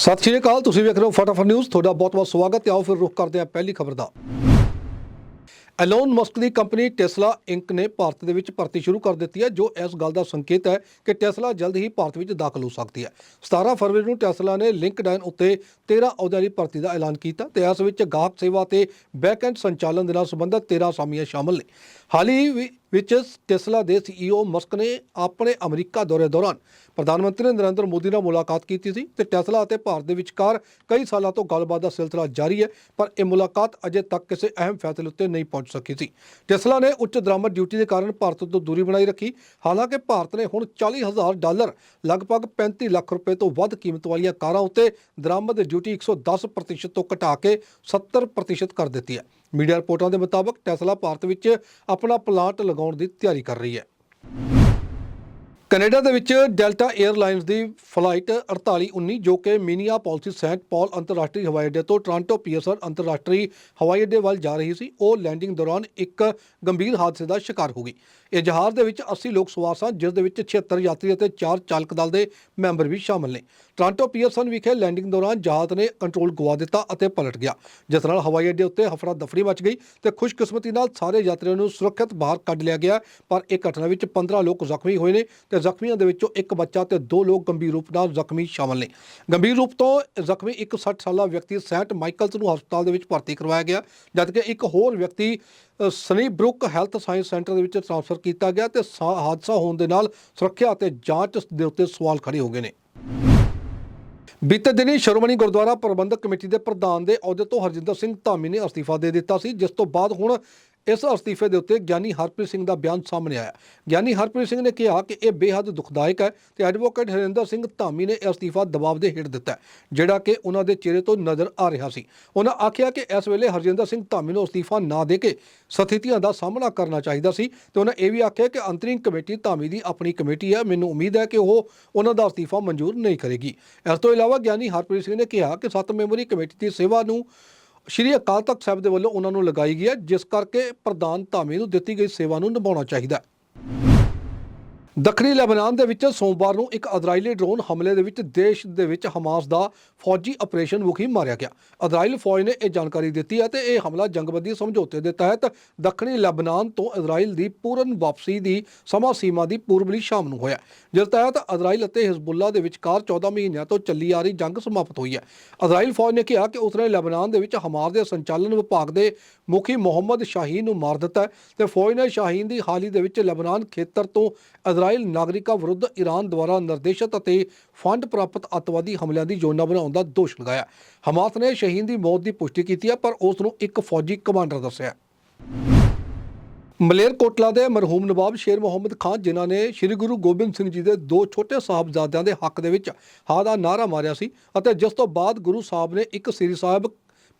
ਸਤਿ ਸ਼੍ਰੀ ਅਕਾਲ, ਤੁਸੀਂ ਵੇਖ ਰਹੇ ਹੋ ਫਟਾਫਟ ਨਿਊਜ਼, ਤੁਹਾਡਾ ਬਹੁਤ-ਬਹੁਤ ਸਵਾਗਤ ਹੈ। ਆਓ ਫਿਰ ਰੁਕ ਕਰਦੇ ਹਾਂ ਪਹਿਲੀ ਖਬਰ ਦਾ। ਐਲੋਨ ਮਸਕ ਦੀ ਕੰਪਨੀ ਟੈਸਲਾ ਇੰਕ ਨੇ ਭਾਰਤ ਦੇ ਵਿੱਚ ਭਰਤੀ ਸ਼ੁਰੂ ਕਰ ਦਿੱਤੀ ਹੈ, ਜੋ ਇਸ ਗੱਲ ਦਾ ਸੰਕੇਤ ਹੈ ਕਿ ਟੈਸਲਾ ਜਲਦ ਹੀ ਭਾਰਤ ਵਿੱਚ ਦਾਖਲ ਹੋ ਸਕਦੀ ਹੈ। 17 ਫਰਵਰੀ ਨੂੰ ਟੈਸਲਾ ਨੇ ਲਿੰਕਡਇਨ ਉੱਤੇ 13 ਅਹੁਦਿਆਂ ਦੀ ਭਰਤੀ ਦਾ ਐਲਾਨ ਕੀਤਾ ਤੇ ਇਸ ਵਿੱਚ ਗਾਹਕ ਸੇਵਾ ਤੇ ਬੈਕਐਂਡ ਸੰਚਾਲਨ ਦੇ ਨਾਲ ਸੰਬੰਧਿਤ 13 ਅਸਾਮੀਆਂ ਸ਼ਾਮਲ ਨੇ। ਹਾਲ ਹੀ ਵਿ- ਵਿੱਚ ਟੈਸਲਾ ਦੇ ਸੀਈਓ ਮਸਕ ਨੇ ਆਪਣੇ ਅਮਰੀਕਾ ਦੌਰੇ ਦੌਰਾਨ ਪ੍ਰਧਾਨ ਮੰਤਰੀ ਨਰਿੰਦਰ ਮੋਦੀ ਨਾਲ ਮੁਲਾਕਾਤ ਕੀਤੀ ਸੀ ਤੇ ਟੈਸਲਾ ਅਤੇ ਭਾਰਤ ਦੇ ਵਿਚਕਾਰ ਕਈ ਸਾਲਾਂ ਤੋਂ ਗੱਲਬਾਤ ਦਾ ਸਿਲਸਿਲਾ ਜਾਰੀ ਹੈ, ਪਰ ਇਹ ਮੁਲਾਕਾਤ ਅਜੇ ਤੱਕ ਕਿਸੇ ਅਹਿਮ ਫੈਸਲੇ ਉੱਤੇ ਨਹੀਂ ਪਹੁੰਚ ਸਕੀ ਸੀ। ਟੈਸਲਾ ਨੇ ਉੱਚ ਦਰਾਮਦ ਡਿਊਟੀ ਦੇ ਕਾਰਨ ਭਾਰਤ ਤੋਂ ਦੂਰੀ ਬਣਾਈ ਰੱਖੀ। ਹਾਲਾਂਕਿ ਭਾਰਤ ਨੇ ਹੁਣ 40000 ਡਾਲਰ, ਲਗਭਗ 35 ਲੱਖ ਰੁਪਏ ਤੋਂ ਵੱਧ ਕੀਮਤ ਵਾਲੀਆਂ ਕਾਰਾਂ ਉੱਤੇ ਦਰਾਮਦ ਡਿਊਟੀ 110% ਤੋਂ ਘਟਾ ਕੇ 70% ਕਰ ਦਿੱਤੀ ਹੈ। ਮੀਡੀਆ ਰਿਪੋਰਟਾਂ ਦੇ ਮੁਤਾਬਕ ਟੈਸਲਾ ਭਾਰਤ ਵਿੱਚ ਆਪਣਾ ਪਲਾਂਟ ਲਗਾਉਣ ਦੀ ਤਿਆਰੀ ਕਰ ਰਹੀ ਹੈ। ਕੈਨੇਡਾ ਦੇ ਵਿੱਚ ਡੈਲਟਾ 에ਅਰਲਾਈਨਸ ਦੀ ਫਲਾਈਟ 4819 ਜੋ ਕਿ ਮੀਨੀਆ ਪਾਲਿਸੀ ਸੈਂਟ ਪਾਲ ਅੰਤਰਰਾਸ਼ਟਰੀ ਹਵਾਈ ਅੱਡੇ ਤੋਂ ਟੋਰਾਂਟੋ ਪੀਐਸਆਰ ਅੰਤਰਰਾਸ਼ਟਰੀ ਹਵਾਈ ਅੱਡੇ ਵੱਲ ਜਾ ਰਹੀ ਸੀ। ਉਹ ਲੈਂਡਿੰਗ ਦੌਰਾਨ ਇੱਕ ਗੰਭੀਰ ਹਾਦਸੇ ਦਾ ਸ਼ਿਕਾਰ ਹੋ ਗਈ। ਇਹ ਜਹਾਜ਼ ਦੇ ਵਿੱਚ 80 ਲੋਕ ਸਵਾਰ ਸਨ, ਜਿਸ ਦੇ ਵਿੱਚ 76 ਯਾਤਰੀ ਅਤੇ 4 ਚਾਲਕ ਦਲ ਦੇ ਮੈਂਬਰ ਵੀ ਸ਼ਾਮਲ ਨੇ। ਟੋਰਾਂਟੋ ਪੀਐਸਆਰ ਵਿਖੇ ਲੈਂਡਿੰਗ ਦੌਰਾਨ ਜਹਾਜ਼ ਨੇ ਕੰਟਰੋਲ ਗਵਾ ਦਿੱਤਾ ਅਤੇ ਪਲਟ ਗਿਆ, ਜਿਸ ਨਾਲ ਹਵਾਈ ਅੱਡੇ ਉੱਤੇ ਹਫੜਾ ਦਫੜੀ ਮਚ ਗਈ ਤੇ ਖੁਸ਼ਕਿਸਮਤੀ ਨਾਲ ਸਾਰੇ ਯਾਤਰੀਆਂ ਨੂੰ ਸੁਰੱਖਿਅਤ ਬਾਹਰ ਕੱਢ ਲਿਆ ਗਿਆ। ਪਰ ਇਹ ਘਟਨਾ ਵਿੱਚ 15 ਲੋਕ ਜ਼ਖਮੀ ਹੋਏ ਨੇ ਤੇ ਜ਼ਖਮੀਆਂ ਦੇ ਵਿੱਚੋਂ ਇੱਕ ਬੱਚਾ ਤੇ ਦੋ ਲੋਕ ਗੰਭੀਰ ਰੂਪ ਨਾਲ ਜ਼ਖਮੀ ਸ਼ਾਮਲ ਨੇ। ਗੰਭੀਰ ਰੂਪ ਤੋਂ ਜ਼ਖਮੀ ਇੱਕ 60 ਸਾਲਾ ਵਿਅਕਤੀ ਸੈਂਟ ਮਾਈਕਲਸ ਨੂੰ ਹਸਪਤਾਲ ਦੇ ਵਿੱਚ ਭਰਤੀ ਕਰਵਾਇਆ ਗਿਆ, ਜਦਕਿ ਇੱਕ ਹੋਰ ਵਿਅਕਤੀ Sunnybrook health science centre ਦੇ ਵਿੱਚ ਟ੍ਰਾਂਸਫਰ ਕੀਤਾ ਗਿਆ ਤੇ ਸਾ- ਹਾਦਸਾ ਹੋਣ ਦੇ ਨਾਲ ਸੁਰੱਖਿਆ ਅਤੇ ਜਾਂਚ ਦੇ ਉੱਤੇ ਸਵਾਲ ਖੜੇ ਹੋ ਗਏ ਨੇ। ਬੀਤੇ ਦਿਨੀ ਸ਼੍ਰੋਮਣੀ ਗੁਰਦੁਆਰਾ ਪ੍ਰਬੰਧਕ ਕਮੇਟੀ ਦੇ ਪ੍ਰਧਾਨ ਦੇ ਅਹੁਦੇ ਤੋਂ ਹਰਜਿੰਦਰ ਸਿੰਘ ਧਾਮੀ ਨੇ ਅਸਤੀਫਾ ਦੇ ਦਿੱਤਾ ਸੀ, ਜਿਸ ਤੋਂ ਬਾਅਦ ਹੁਣ ਇਸ ਅਸਤੀਫੇ ਦੇ ਉੱਤੇ ਗਿਆਨੀ ਹਰਪ੍ਰੀਤ ਸਿੰਘ ਦਾ ਬਿਆਨ ਸਾਹਮਣੇ ਆਇਆ। ਗਿਆਨੀ ਹਰਪ੍ਰੀਤ ਸਿੰਘ ਨੇ ਕਿਹਾ ਕਿ ਇਹ ਬੇਹੱਦ ਦੁਖਦਾਇਕ ਹੈ ਤੇ ਐਡਵੋਕੇਟ ਹਰਿੰਦਰ ਸਿੰਘ ਧਾਮੀ ਨੇ ਇਹ ਅਸਤੀਫਾ ਦਬਾਅ ਦੇ ਹੇਠ ਦਿੱਤਾ ਜਿਹੜਾ ਕਿ ਉਹਨਾਂ ਦੇ ਚਿਹਰੇ ਤੋਂ ਨਜ਼ਰ ਆ ਰਿਹਾ ਸੀ। ਉਹਨਾਂ ਆਖਿਆ ਕਿ ਇਸ ਵੇਲੇ ਹਰਜਿੰਦਰ ਸਿੰਘ ਧਾਮੀ ਨੂੰ ਅਸਤੀਫਾ ਨਾ ਦੇ ਕੇ ਸਥਿਤੀਆਂ ਦਾ ਸਾਹਮਣਾ ਕਰਨਾ ਚਾਹੀਦਾ ਸੀ ਤੇ ਉਹਨਾਂ ਇਹ ਵੀ ਆਖਿਆ ਕਿ ਅੰਤਰਿਮ ਕਮੇਟੀ ਧਾਮੀ ਦੀ ਆਪਣੀ ਕਮੇਟੀ ਹੈ। ਮੈਨੂੰ ਉਮੀਦ ਹੈ ਕਿ ਉਹ ਉਹਨਾਂ ਦਾ ਅਸਤੀਫਾ ਮਨਜ਼ੂਰ ਨਹੀਂ ਕਰੇਗੀ। ਇਸ ਤੋਂ ਇਲਾਵਾ ਗਿਆਨੀ ਹਰਪ੍ਰੀਤ ਸਿੰਘ ਨੇ ਕਿਹਾ ਕਿ ਸੱਤ ਮੈਂਬਰੀ ਕਮੇਟੀ ਦੀ ਸੇਵਾ ਨੂੰ ਸ਼੍ਰੀ ਅਕਾਲ ਤਖਤ ਸਾਹਿਬ ਦੇ ਵੱਲੋਂ ਉਹਨਾਂ ਨੂੰ ਲਗਾਈ ਗਈ ਹੈ, ਜਿਸ ਕਰਕੇ ਪ੍ਰਧਾਨ ਧਾਮੀ ਨੂੰ ਦਿੱਤੀ ਗਈ ਸੇਵਾ ਨੂੰ ਨਿਭਾਉਣਾ ਚਾਹੀਦਾ ਹੈ। ਦੱਖਣੀ ਲੈਬਨਾਨ ਦੇ ਵਿੱਚ ਸੋਮਵਾਰ ਨੂੰ ਇੱਕ ਇਜ਼ਰਾਈਲੀ ਡਰੋਨ ਹਮਲੇ ਦੇ ਵਿੱਚ ਦੇਸ਼ ਦੇ ਵਿੱਚ ਹਮਾਸ ਦਾ ਫੌਜੀ ਆਪਰੇਸ਼ਨ ਮੁਖੀ ਮਾਰਿਆ ਗਿਆ। ਇਜ਼ਰਾਈਲ ਫੌਜ ਨੇ ਇਹ ਜਾਣਕਾਰੀ ਦਿੱਤੀ ਹੈ ਤੇ ਇਹ ਹਮਲਾ ਜੰਗਬੰਦੀ ਸਮਝੌਤੇ ਦੇ ਤਹਿਤ ਦੱਖਣੀ ਲੈਬਨਾਨ ਤੋਂ ਇਜ਼ਰਾਈਲ ਦੀ ਪੂਰਨ ਵਾਪਸੀ ਦੀ ਸਮਾਂ ਸੀਮਾ ਦੀ ਪੂਰਬਲੀ ਸ਼ਾਮ ਨੂੰ ਹੋਇਆ। ਜਿਸ ਤਹਿਤ ਇਜ਼ਰਾਈਲ ਅਤੇ ਹਿਜ਼ਬੁੱਲਾ ਦੇ ਵਿਚਕਾਰ 14 ਮਹੀਨਿਆਂ ਤੋਂ ਚੱਲੀ ਆ ਰਹੀ ਜੰਗ ਸਮਾਪਤ ਹੋਈ ਹੈ। ਇਜ਼ਰਾਈਲ ਫੌਜ ਨੇ ਕਿਹਾ ਕਿ ਉਸਨੇ ਲੈਬਨਾਨ ਦੇ ਵਿੱਚ ਹਮਾਸ ਦੇ ਸੰਚਾਲਨ ਵਿਭਾਗ ਦੇ ਮੁਖੀ ਮੁਹੰਮਦ ਸ਼ਾਹੀਨ ਨੂੰ ਮਾਰ ਦਿੱਤਾ ਹੈ ਤੇ ਫੌਜ ਨੇ ਸ਼ਾਹੀਨ ਦੀ ਹਾਲ ਹੀ ਦੇ ਵਿੱਚ ਲੈਬਨਾਨ ਖੇਤਰ ਤੋਂ ਇਜ਼ਰਾਈਲ ਨਾਗਰਿਕਾਂ ਵਿਰੁੱਧ ਈਰਾਨ ਦੁਆਰਾ ਨਿਰਦੇਸ਼ਿਤ ਅਤੇ ਫੰਡ ਪ੍ਰਾਪਤ ਅੱਤਵਾਦੀ ਹਮਲਿਆਂ ਦੀ ਯੋਜਨਾ ਬਣਾਉਣ ਦਾ ਦੋਸ਼ ਲਗਾਇਆ। ਹਮਾਸ ਨੇ ਸ਼ਹੀਨ ਦੀ ਮੌਤ ਦੀ ਪੁਸ਼ਟੀ ਕੀਤੀ ਹੈ, ਪਰ ਉਸ ਨੂੰ ਇੱਕ ਫੌਜੀ ਕਮਾਂਡਰ ਦੱਸਿਆ। ਮਲੇਰਕੋਟਲਾ ਦੇ ਮਰਹੂਮ ਨਵਾਬ ਸ਼ੇਰ ਮੁਹੰਮਦ ਖਾਨ, ਜਿਨ੍ਹਾਂ ਨੇ ਸ੍ਰੀ ਗੁਰੂ ਗੋਬਿੰਦ ਸਿੰਘ ਜੀ ਦੇ ਦੋ ਛੋਟੇ ਸਾਹਿਬਜ਼ਾਦਿਆਂ ਦੇ ਹੱਕ ਦੇ ਵਿੱਚ ਹਾਂ ਦਾ ਨਾਰਾ ਮਾਰਿਆ ਸੀ ਅਤੇ ਜਿਸ ਤੋਂ ਬਾਅਦ ਗੁਰੂ ਸਾਹਿਬ ਨੇ ਇੱਕ ਸ੍ਰੀ ਸਾਹਿਬ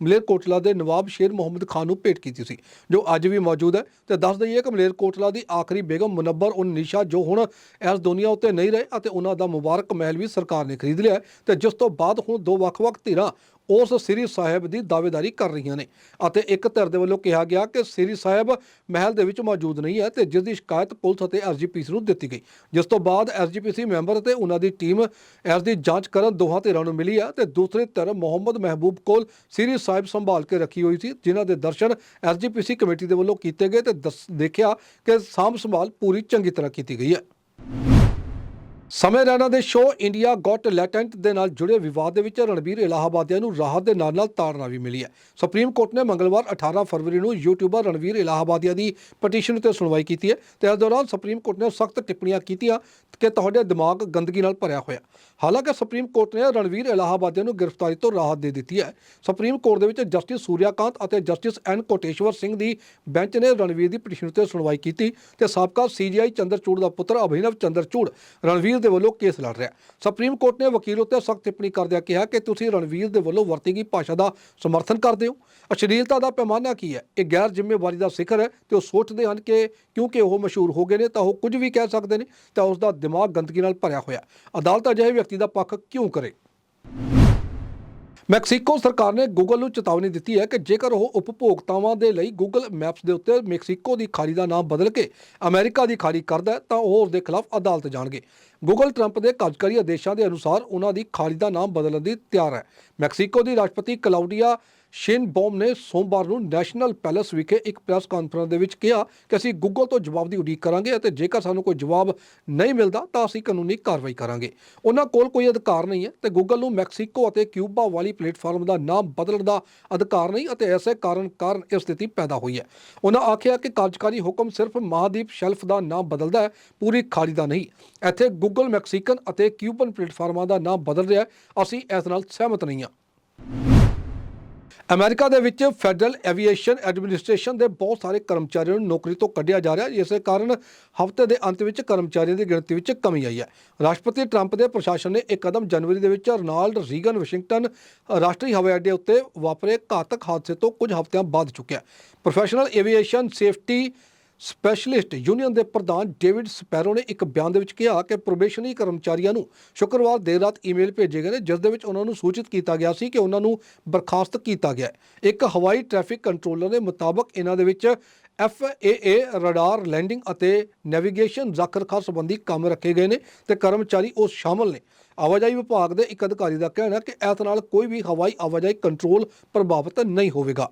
ਮਲੇਰਕੋਟਲਾ ਦੇ ਨਵਾਬ ਸ਼ੇਰ ਮੁਹੰਮਦ ਖਾਨ ਨੂੰ ਭੇਟ ਕੀਤੀ ਸੀ, ਜੋ ਅੱਜ ਵੀ ਮੌਜੂਦ ਹੈ। ਤੇ ਦੱਸ ਦਈਏ ਕਿ ਮਲੇਰਕੋਟਲਾ ਦੀ ਆਖਰੀ ਬੇਗਮ ਮੁਨੱਬਰ ਉਨ ਨਿਸ਼ਾ, ਜੋ ਹੁਣ ਇਸ ਦੁਨੀਆ ਉੱਤੇ ਨਹੀਂ ਰਹੇ ਅਤੇ ਉਹਨਾਂ ਦਾ ਮੁਬਾਰਕ ਮਹਿਲ ਵੀ ਸਰਕਾਰ ਨੇ ਖਰੀਦ ਲਿਆ ਹੈ। ਤੇ ਜਿਸ ਤੋਂ ਬਾਅਦ ਹੁਣ ਦੋ ਵੱਖ-ਵੱਖ ਧਿਰਾਂ ਉਸ ਸ੍ਰੀ ਸਾਹਿਬ ਦੀ ਦਾਅਵੇਦਾਰੀ ਕਰ ਰਹੀਆਂ ਨੇ ਅਤੇ ਇੱਕ ਧਿਰ ਦੇ ਵੱਲੋਂ ਕਿਹਾ ਗਿਆ ਕਿ ਸ੍ਰੀ ਸਾਹਿਬ ਮਹਿਲ ਦੇ ਵਿੱਚ ਮੌਜੂਦ ਨਹੀਂ ਹੈ ਤੇ ਜਿਸ ਦੀ ਸ਼ਿਕਾਇਤ ਪੁਲਿਸ ਅਤੇ ਐਸਜੀਪੀਸੀ ਨੂੰ ਦਿੱਤੀ ਗਈ। ਜਿਸ ਤੋਂ ਬਾਅਦ ਐਸਜੀਪੀਸੀ ਮੈਂਬਰ ਅਤੇ ਉਹਨਾਂ ਦੀ ਟੀਮ ਇਸ ਦੀ ਜਾਂਚ ਕਰਨ ਦੋਹਾਂ ਧਿਰਾਂ ਨੂੰ ਮਿਲੀ ਹੈ ਤੇ ਦੂਸਰੀ ਧਿਰ ਮੁਹੰਮਦ ਮਹਿਬੂਬ ਕੋਲ ਸ੍ਰੀ ਸਾਹਿਬ ਸੰਭਾਲ ਕੇ ਰੱਖੀ ਹੋਈ ਸੀ, ਜਿਨ੍ਹਾਂ ਦੇ ਦਰਸ਼ਨ ਐਸਜੀਪੀਸੀ ਕਮੇਟੀ ਦੇ ਵੱਲੋਂ ਕੀਤੇ ਗਏ ਤੇ ਦੱਸ- ਦੇਖਿਆ ਕਿ ਸਾਂਭ ਸੰਭਾਲ ਪੂਰੀ ਚੰਗੀ ਤਰ੍ਹਾਂ ਕੀਤੀ ਗਈ ਹੈ। ਸਮੇਂ ਰੈਨਾ ਦੇ ਸ਼ੋਅ ਇੰਡੀਆ ਗੋਟ ਲੈਟੈਂਟ ਦੇ ਨਾਲ ਜੁੜੇ ਵਿਵਾਦ ਦੇ ਵਿੱਚ ਰਣਬੀਰ ਇਲਾਹਾਬਾਦੀਆਂ ਨੂੰ ਰਾਹਤ ਦੇ ਨਾਲ ਨਾਲ ਤਾੜਨਾ ਵੀ ਮਿਲੀ ਹੈ। ਸੁਪਰੀਮ ਕੋਰਟ ਨੇ ਮੰਗਲਵਾਰ 18 ਫਰਵਰੀ ਨੂੰ ਯੂਟਿਊਬਰ ਰਣਵੀਰ ਇਲਾਹਾਬਾਦੀਆਂ ਦੀ ਪਟੀਸ਼ਨ ਤੇ ਸੁਣਵਾਈ ਕੀਤੀ ਹੈ ਤੇ ਇਸ ਦੌਰਾਨ ਸੁਪਰੀਮ ਕੋਰਟ ਨੇ ਸਖਤ ਟਿੱਪਣੀਆਂ ਕੀਤੀਆਂ ਕਿ ਤੁਹਾਡੇ ਦਿਮਾਗ ਗੰਦਗੀ ਨਾਲ ਭਰਿਆ ਹੋਇਆ। ਹਾਲਾਂਕਿ ਸੁਪਰੀਮ ਕੋਰਟ ਨੇ ਰਣਵੀਰ ਇਲਾਹਾਬਾਦੀਆਂ ਨੂੰ ਗ੍ਰਿਫਤਾਰੀ ਤੋਂ ਰਾਹਤ ਦੇ ਦਿੱਤੀ ਹੈ। ਸੁਪਰੀਮ ਕੋਰਟ ਦੇ ਵਿੱਚ ਜਸਟਿਸ ਸੂਰਿਆਕਾਂਤ ਅਤੇ ਜਸਟਿਸ ਐਨ ਕੋਟੇਸ਼ਵਰ ਸਿੰਘ ਦੀ ਬੈਂਚ ਨੇ ਰਣਵੀਰ ਦੀ ਪਟੀਸ਼ਨ ਤੇ ਸੁਣਵਾਈ ਕੀਤੀ ਤੇ ਸਾਬਕਾ ਸੀਜੀਆਈ ਚੰਦਰਚੂੜ ਦਾ ਪੁੱਤਰ ਅਭਿਨਵ ਚੰਦਰਚੂੜ ਰਣਵੀਰ ਦੇ ਵੱਲੋਂ ਕੇਸ ਲੜ ਰਿਹਾ ਸੁਪਰੀਮ ਕੋਰਟ ਨੇ ਵਕੀਲ ਉੱਤੇ ਸਖਤ ਟਿੱਪਣੀ ਕਰਦਿਆਂ ਕਿਹਾ ਕਿ ਤੁਸੀਂ ਰਣਵੀਰ ਦੇ ਵੱਲੋਂ ਵਰਤੀ ਗਈ ਭਾਸ਼ਾ ਦਾ ਸਮਰਥਨ ਕਰਦੇ ਹੋ। ਅਸ਼ਲੀਲਤਾ ਦਾ ਪੈਮਾਨਾ ਕੀ ਹੈ? ਇਹ ਗੈਰ ਜ਼ਿੰਮੇਵਾਰੀ ਦਾ ਸਿਖਰ ਹੈ ਤੇ ਉਹ ਸੋਚਦੇ ਹਨ ਕਿ ਕਿਉਂਕਿ ਉਹ ਮਸ਼ਹੂਰ ਹੋ ਗਏ ਨੇ ਤਾਂ ਉਹ ਕੁਝ ਵੀ ਕਹਿ ਸਕਦੇ ਨੇ ਤਾਂ ਉਸ ਦਾ ਦਿਮਾਗ ਗੰਦਗੀ ਨਾਲ ਭਰਿਆ ਹੋਇਆ ਅਦਾਲਤ ਅਜਿਹੇ ਵਿਅਕਤੀ ਦਾ ਪੱਖ ਕਿਉਂ ਕਰੇ? ਮੈਕਸੀਕੋ ਸਰਕਾਰ ਨੇ ਗੂਗਲ ਨੂੰ ਚੇਤਾਵਨੀ ਦਿੱਤੀ ਹੈ ਕਿ ਜੇਕਰ ਉਹ ਉਪਭੋਗਤਾਵਾਂ ਦੇ ਲਈ ਗੂਗਲ ਮੈਪਸ ਦੇ ਉੱਤੇ ਮੈਕਸੀਕੋ ਦੀ ਖਾੜੀ ਦਾ ਨਾਮ ਬਦਲ ਕੇ ਅਮਰੀਕਾ ਦੀ ਖਾੜੀ ਕਰਦਾ ਤਾਂ ਉਹ ਉਸ ਦੇ ਖਿਲਾਫ ਅਦਾਲਤ ਜਾਣਗੇ। ਗੂਗਲ ਟਰੰਪ ਦੇ ਕਾਰਜਕਾਰੀ ਆਦੇਸ਼ਾਂ ਦੇ ਅਨੁਸਾਰ ਉਹਨਾਂ ਦੀ ਖਾੜੀ ਦਾ ਨਾਮ ਬਦਲਣ ਦੀ ਤਿਆਰ ਹੈ। ਮੈਕਸੀਕੋ ਦੀ ਰਾਸ਼ਟਰਪਤੀ ਕਲਾਉਡੀਆ ਸ਼ੇਨਬੌਮ ਨੇ ਸੋਮਵਾਰ ਨੂੰ ਨੈਸ਼ਨਲ ਪੈਲੇਸ ਵਿਖੇ ਇੱਕ ਪ੍ਰੈਸ ਕਾਨਫਰੰਸ ਦੇ ਵਿੱਚ ਕਿਹਾ ਕਿ ਅਸੀਂ ਗੂਗਲ ਤੋਂ ਜਵਾਬ ਦੀ ਉਡੀਕ ਕਰਾਂਗੇ ਅਤੇ ਜੇਕਰ ਸਾਨੂੰ ਕੋਈ ਜਵਾਬ ਨਹੀਂ ਮਿਲਦਾ, ਤਾਂ ਅਸੀਂ ਕਾਨੂੰਨੀ ਕਾਰਵਾਈ ਕਰਾਂਗੇ। ਉਹਨਾਂ ਕੋਲ ਕੋਈ ਅਧਿਕਾਰ ਨਹੀਂ ਹੈ ਤੇ ਗੂਗਲ ਨੂੰ ਮੈਕਸੀਕੋ ਅਤੇ ਕਿਊਬਾ ਵਾਲੀ ਪਲੇਟਫਾਰਮ ਦਾ ਨਾਮ ਬਦਲਣ ਦਾ ਅਧਿਕਾਰ ਨਹੀਂ ਅਤੇ ਐਸੇ ਕਾਰਨ ਕਾਰਨ ਇਹ ਸਥਿਤੀ ਪੈਦਾ ਹੋਈ ਹੈ। ਉਹਨਾਂ ਆਖਿਆ ਕਿ ਕਾਰਜਕਾਰੀ ਹੁਕਮ ਸਿਰਫ ਮਹਾਦੀਪ ਸ਼ੈਲਫ ਦਾ ਨਾਮ ਬਦਲਦਾ ਹੈ, ਪੂਰੀ ਖਾੜੀ ਦਾ ਨਹੀਂ। ਇੱਥੇ ਗੂਗਲ ਮੈਕਸੀਕਨ ਅਤੇ ਕਿਊਬਨ ਪਲੇਟਫਾਰਮਾਂ ਦਾ ਨਾਮ ਬਦਲ ਰਿਹਾ ਹੈ, ਅਸੀਂ ਇਸ ਨਾਲ ਸਹਿਮਤ ਨਹੀਂ ਹਾਂ। ਅਮਰੀਕਾ ਦੇ ਵਿੱਚ ਫੈਡਰਲ ਐਵੀਏਸ਼ਨ ਐਡਮਿਨਿਸਟ੍ਰੇਸ਼ਨ ਦੇ ਬਹੁਤ ਸਾਰੇ ਕਰਮਚਾਰੀਆਂ ਨੂੰ ਨੌਕਰੀ ਤੋਂ ਕੱਢਿਆ ਜਾ ਰਿਹਾ ਜਿਸ ਇਸੇ ਕਾਰਨ ਹਫ਼ਤੇ ਦੇ ਅੰਤ ਵਿੱਚ ਕਰਮਚਾਰੀਆਂ ਦੀ ਗਿਣਤੀ ਵਿੱਚ ਕਮੀ ਆਈ ਹੈ। ਰਾਸ਼ਟਰਪਤੀ ਟਰੰਪ ਦੇ ਪ੍ਰਸ਼ਾਸਨ ਨੇ ਇਹ ਕਦਮ ਜਨਵਰੀ ਦੇ ਵਿੱਚ ਰੋਨਾਲਡ ਰੀਗਨ ਵਾਸ਼ਿੰਗਟਨ ਰਾਸ਼ਟਰੀ ਹਵਾਈ ਅੱਡੇ ਉੱਤੇ ਵਾਪਰੇ ਘਾਤਕ ਹਾਦਸੇ ਤੋਂ ਕੁਝ ਹਫ਼ਤਿਆਂ ਬਾਅਦ ਚੁੱਕਿਆ। Professional aviation safety specialist union ਦੇ ਪ੍ਰਧਾਨ ਡੇਵਿਡ ਸਪੈਰੋ ਨੇ ਇੱਕ ਬਿਆਨ ਦੇ ਵਿੱਚ ਕਿਹਾ ਕਿ ਪ੍ਰੋਬੇਸ਼ਨਰੀ ਕਰਮਚਾਰੀਆਂ ਨੂੰ ਸ਼ੁੱਕਰਵਾਰ ਦੇਰ ਰਾਤ ਈਮੇਲ ਭੇਜੇ ਗਏ ਨੇ, ਜਿਸ ਦੇ ਵਿੱਚ ਉਹਨਾਂ ਨੂੰ ਸੂਚਿਤ ਕੀਤਾ ਗਿਆ ਸੀ ਕਿ ਉਹਨਾਂ ਨੂੰ ਬਰਖਾਸਤ ਕੀਤਾ ਗਿਆ ਹੈ। ਇੱਕ ਹਵਾਈ ਟ੍ਰੈਫਿਕ ਕੰਟਰੋਲਰ ਦੇ ਮੁਤਾਬਕ ਇਹਨਾਂ ਦੇ ਵਿੱਚ FAA ਰਡਾਰ, ਲੈਂਡਿੰਗ ਅਤੇ ਨੈਵੀਗੇਸ਼ਨ ਰੱਖ ਰਖਾਅ ਸੰਬੰਧੀ ਕੰਮ ਰੱਖੇ ਗਏ ਨੇ ਤੇ ਕਰਮਚਾਰੀ ਉਹ ਸ਼ਾਮਲ ਨੇ। ਆਵਾਜਾਈ ਵਿਭਾਗ ਦੇ ਇੱਕ ਅਧਿਕਾਰੀ ਦਾ ਕਹਿਣਾ ਹੈ ਕਿ ਇਸ ਨਾਲ ਕੋਈ ਵੀ ਹਵਾਈ ਆਵਾਜਾਈ ਕੰਟਰੋਲ ਪ੍ਰਭਾਵਿਤ ਨਹੀਂ ਹੋਵੇਗਾ।